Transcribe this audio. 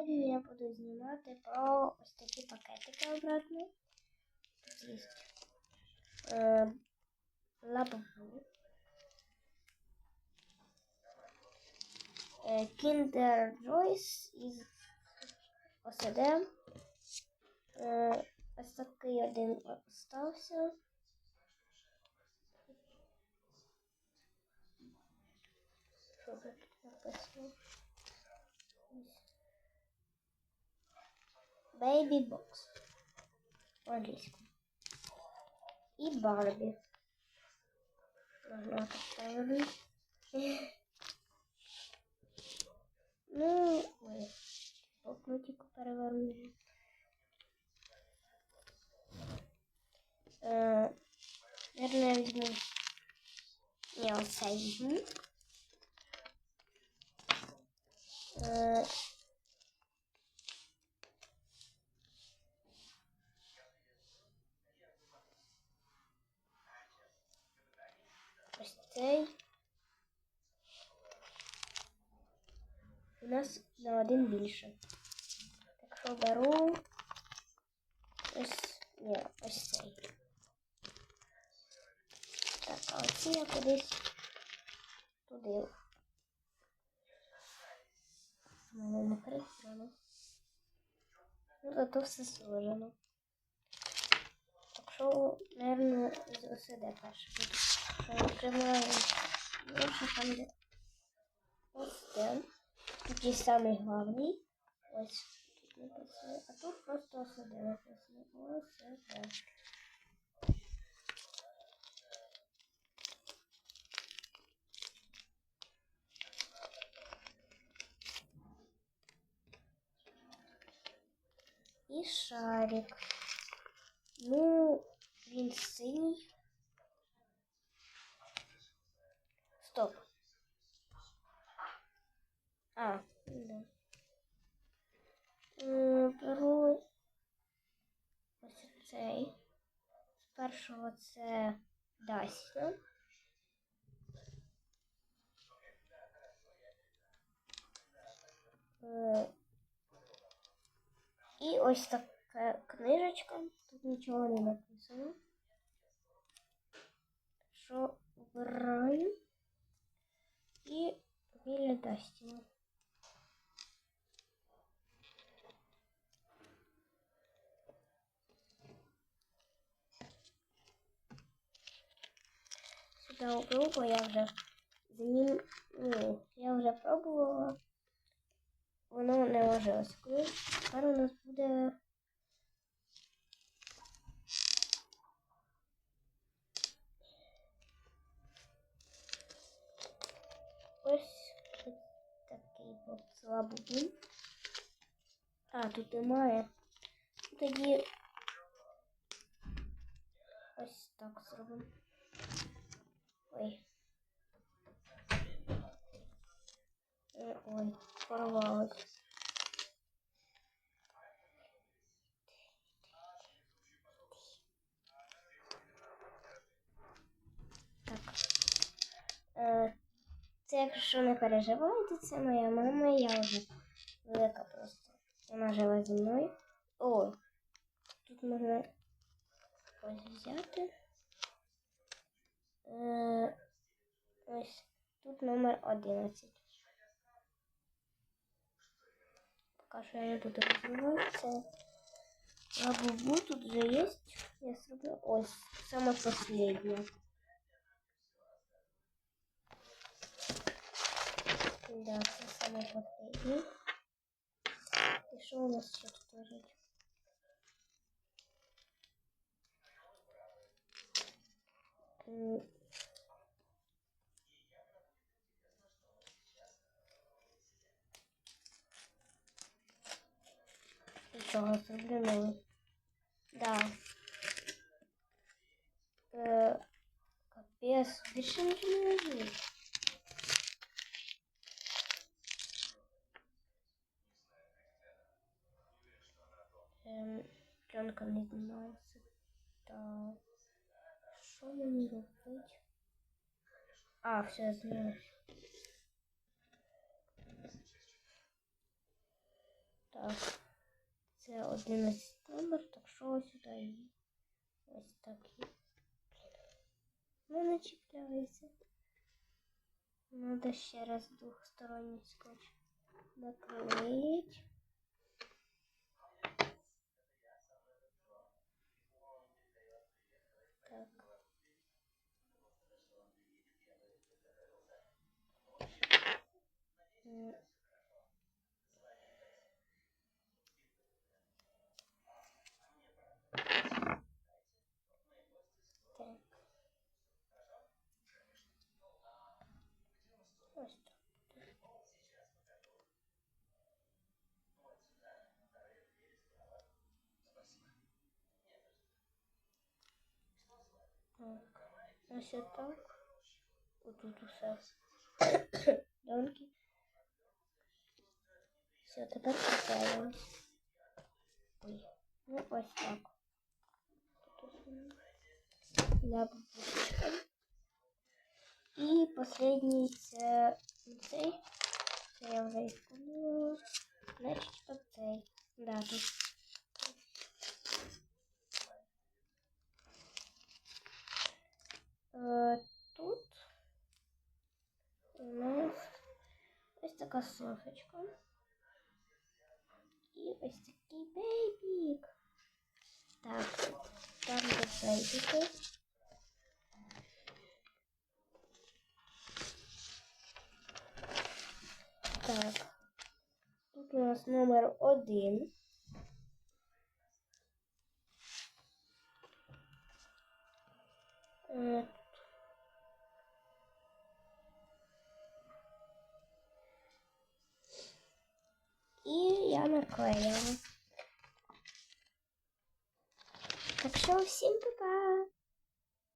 сьогодні я буду знімати про ось такі пакетики обратно. Тут є е, лабубу. Е, Kinder Joyce із ОСД. Е, ось такий один остався. Що тут написано? Baby Box. По-англійському. І Барбі. Можна так ставити. Ну, ой. Блокнотик переверну. Е, Наверное, я візьму. Ні, оце Цей. У нас на один більше. Так що беру ось, ні, ось цей. Так, а оці я кудись туди. Мене не прикрано. Ну, зато все сложено. Так що, наверное, з ОСД перше. Що Відкриваю більше там, де ось це. Тут є самий главний. Ось тут написано. А тут просто ОСД написано. ОСД. І шарик. Ну, він синій. А, да. М, Беру ось цей. З першого це Дасіна. Е, І ось така книжечка. Тут нічого не написано. Що вбираю і біля Дастіна. Уберу, бо я вже з ним, ну, я вже пробувала. Воно не ложилось. Коли тепер у нас буде ось такий от слабий. А, тут немає. Тоді ось так зробимо. Ой. Е, Ой, порвалось. Так. Е, Це якщо не переживаєте, це моя мама, я вже велика просто. Вона жила зі мною. О, тут можна ось взяти. Е, ось тут номер 11. Поки що я не буду розбивати. Це лабубу тут вже є. Я зроблю ось саме последнє. Да, це саме последнє. І що у нас ще тут лежить? М, Нічого зроблю новий. Да. Е, капець, більше нічого не лежить. Ем, пленка не знімається. Так. Що мені робити? А, все, знялось. Так. Так. Це 11 номер, так що ось сюди її. Ось так і. Ну, не чіпляється. Надо ще раз двухсторонний скотч наклеить. Так. М. Ось так. Отут усе. Донки. Все, тепер купаємо. Ой. Ну, ось так. Тут ось Для бабушечка. І последній це цей. Це я вже использовала. Значить, оцей. Да, тут. Тут у нас ось така сосочка. І ось такий бейбік. Так, там де бейбіки. Так. Тут у нас номер один. Я наклеїла. Так що всім пока!